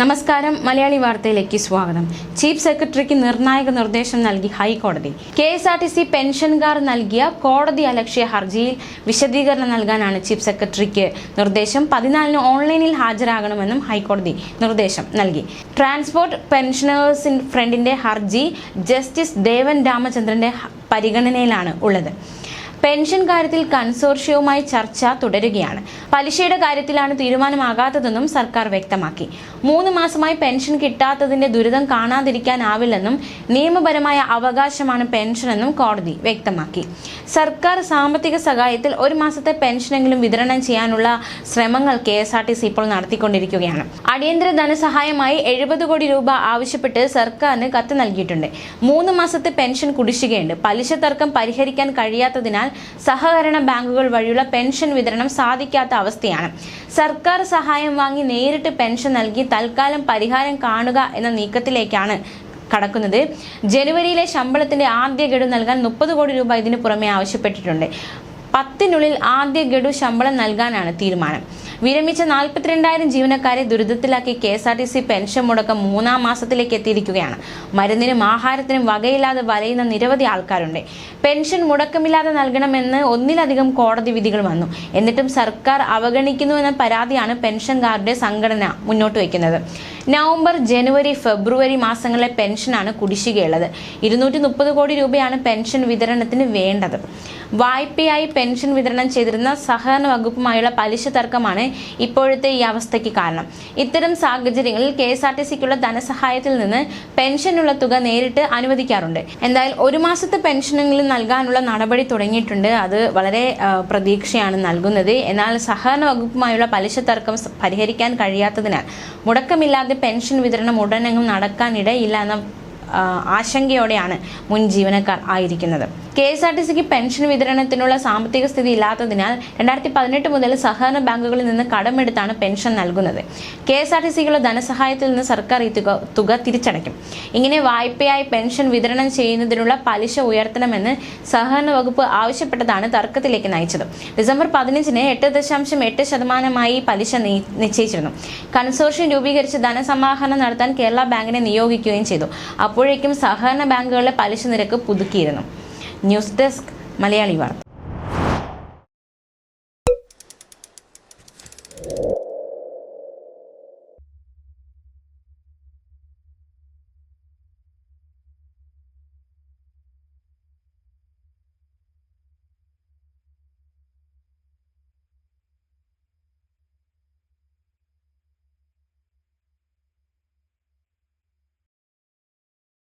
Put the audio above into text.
നമസ്കാരം. മലയാളി വാർത്തയിലേക്ക് സ്വാഗതം. ചീഫ് സെക്രട്ടറിക്ക് നിർണായക നിർദ്ദേശം നൽകി ഹൈക്കോടതി. K S R T C പെൻഷൻകാർ നൽകിയ കോടതി അലക്ഷ്യ ഹർജിയിൽ വിശദീകരണം നൽകാനാണ് ചീഫ് സെക്രട്ടറിക്ക് നിർദ്ദേശം. പതിനാലിന് ഓൺലൈനിൽ ഹാജരാകണമെന്നും ഹൈക്കോടതി നിർദ്ദേശം നൽകി. ട്രാൻസ്പോർട്ട് പെൻഷനേഴ്സ് ഫ്രണ്ടിന്റെ ഹർജി ജസ്റ്റിസ് ദേവൻ രാമചന്ദ്രന്റെ പരിഗണനയിലാണ് ഉള്ളത്. പെൻഷൻ കാര്യത്തിൽ കൺസോർഷ്യവുമായി ചർച്ച തുടരുകയാണ്. പലിശയുടെ കാര്യത്തിലാണ് തീരുമാനമാകാത്തതെന്നും സർക്കാർ വ്യക്തമാക്കി. മൂന്ന് മാസമായി പെൻഷൻ കിട്ടാത്തതിന്റെ ദുരിതം കാണാതിരിക്കാനാവില്ലെന്നും നിയമപരമായ അവകാശമാണ് പെൻഷനെന്നും കോടതി വ്യക്തമാക്കി. സർക്കാർ സാമ്പത്തിക സഹായത്തിൽ ഒരു മാസത്തെ പെൻഷനെങ്കിലും വിതരണം ചെയ്യാനുള്ള ശ്രമങ്ങൾ K S R T C ഇപ്പോൾ നടത്തിക്കൊണ്ടിരിക്കുകയാണ്. അടിയന്തര ധനസഹായമായി എഴുപത് കോടി രൂപ ആവശ്യപ്പെട്ട് സർക്കാരിന് കത്ത് നൽകിയിട്ടുണ്ട്. മൂന്ന് മാസത്തെ പെൻഷൻ കുടിശ്ശികയുണ്ട്. പലിശ തർക്കം പരിഹരിക്കാൻ കഴിയാത്തതിനാൽ സഹകരണ ബാങ്കുകൾ വഴിയുള്ള പെൻഷൻ വിതരണം സാധിക്കാത്ത അവസ്ഥയാണ്. സർക്കാർ സഹായം വാങ്ങി നേരിട്ട് പെൻഷൻ നൽകി തൽക്കാലം പരിഹാരം കാണുക എന്ന നീക്കത്തിലേക്കാണ് കടക്കുന്നത്. ജനുവരിയിലെ ശമ്പളത്തിന്റെ ആദ്യ ഗഡു നൽകാൻ മുപ്പത് കോടി രൂപ ഇതിനു പുറമെ ആവശ്യപ്പെട്ടിട്ടുണ്ട്. പത്തിനുള്ളിൽ ആദ്യ ഗഡു ശമ്പളം നൽകാനാണ് തീരുമാനം. വിരമിച്ച നാൽപ്പത്തിരണ്ടായിരം ജീവനക്കാരെ ദുരിതത്തിലാക്കി K S R T C pension മുടക്കം മൂന്നാം മാസത്തിലേക്ക് എത്തിയിരിക്കുകയാണ്. മരുന്നിനും ആഹാരത്തിനും വകയില്ലാതെ വലയുന്ന നിരവധി ആൾക്കാരുണ്ട്. പെൻഷൻ മുടക്കമില്ലാതെ നൽകണമെന്ന് ഒന്നിലധികം കോടതി വിധികൾ വന്നു. എന്നിട്ടും സർക്കാർ അവഗണിക്കുന്നുവെന്ന പരാതിയാണ് പെൻഷൻകാരുടെ സംഘടന മുന്നോട്ട് വയ്ക്കുന്നത്. നവംബർ ജനുവരി ഫെബ്രുവരി മാസങ്ങളിലെ പെൻഷനാണ് കുടിശ്ശികയുള്ളത്. ഇരുന്നൂറ്റി മുപ്പത് കോടി രൂപയാണ് പെൻഷൻ വിതരണത്തിന് വേണ്ടത്. വായ്പയായി പെൻഷൻ വിതരണം ചെയ്തിരുന്ന സഹകരണ വകുപ്പുമായുള്ള പലിശ തർക്കമാണ് ഇപ്പോഴത്തെ ഈ അവസ്ഥയ്ക്ക് കാരണം. ഇത്തരം സാഹചര്യങ്ങളിൽ കെ എസ് ആർ ടി സിക്കുള്ള ധനസഹായത്തിൽ നിന്ന് പെൻഷനുള്ള തുക നേരിട്ട് അനുവദിക്കാറുണ്ട്. എന്തായാലും ഒരു മാസത്തെ പെൻഷനെങ്കിലും നൽകാനുള്ള നടപടി തുടങ്ങിയിട്ടുണ്ട്. അത് വളരെ പ്രതീക്ഷയാണ് നൽകുന്നത്. എന്നാൽ സഹകരണ വകുപ്പുമായുള്ള പലിശ തർക്കം പരിഹരിക്കാൻ കഴിയാത്തതിനാൽ മുടക്കമില്ലാതെ പെൻഷൻ വിതരണം ഉടനെങ്ങും നടക്കാനിടയില്ല എന്ന ആശങ്കയോടെയാണ് മുൻ ജീവനക്കാർ ആയിരിക്കുന്നത്. കെ എസ് ആർ ടി സിക്ക് പെൻഷൻ വിതരണത്തിനുള്ള സാമ്പത്തിക സ്ഥിതി ഇല്ലാത്തതിനാൽ രണ്ടായിരത്തി പതിനെട്ട് മുതൽ സഹകരണ ബാങ്കുകളിൽ നിന്ന് കടമെടുത്താണ് പെൻഷൻ നൽകുന്നത്. കെ എസ് ആർ ടി സിക്കുള്ള ധനസഹായത്തിൽ നിന്ന് സർക്കാർ ഈ തുക തുക തിരിച്ചടയ്ക്കും. ഇങ്ങനെ വായ്പയായി പെൻഷൻ വിതരണം ചെയ്യുന്നതിനുള്ള പലിശ ഉയർത്തണമെന്ന് സഹകരണ വകുപ്പ് ആവശ്യപ്പെട്ടതാണ് തർക്കത്തിലേക്ക് നയിച്ചത്. ഡിസംബർ പതിനഞ്ചിന് എട്ട് ദശാംശം എട്ട് ശതമാനമായി പലിശ നിശ്ചയിച്ചിരുന്നു. കൺസോർഷ്യം രൂപീകരിച്ച് ധനസമാഹരണം നടത്താൻ കേരള ബാങ്കിനെ നിയോഗിക്കുകയും ചെയ്തു. അപ്പോഴേക്കും സഹകരണ ബാങ്കുകളിലെ പലിശ നിരക്ക് പുതുക്കിയിരുന്നു. ന്യൂസ് ഡെസ്ക് മലയാളി വാർത്ത.